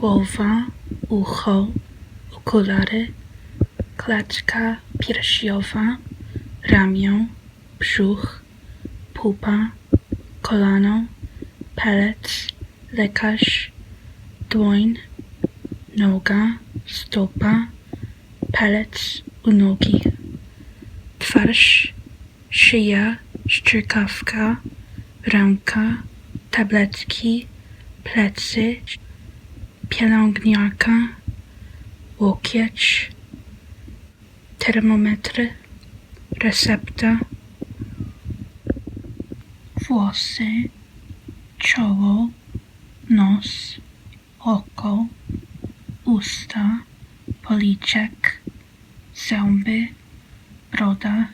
głowa, ucho, okulary, klatka piersiowa, ramię, brzuch, pupa, kolano, palec, lekarz, dłoń, noga, stopa, palec u nogi, twarz, szyja, szczykawka, ręka, tabletki, plecy, pielęgniarka, łokieć, termometr, recepta, włosy, czoło, nos, oko, usta, policzek, zęby, broda,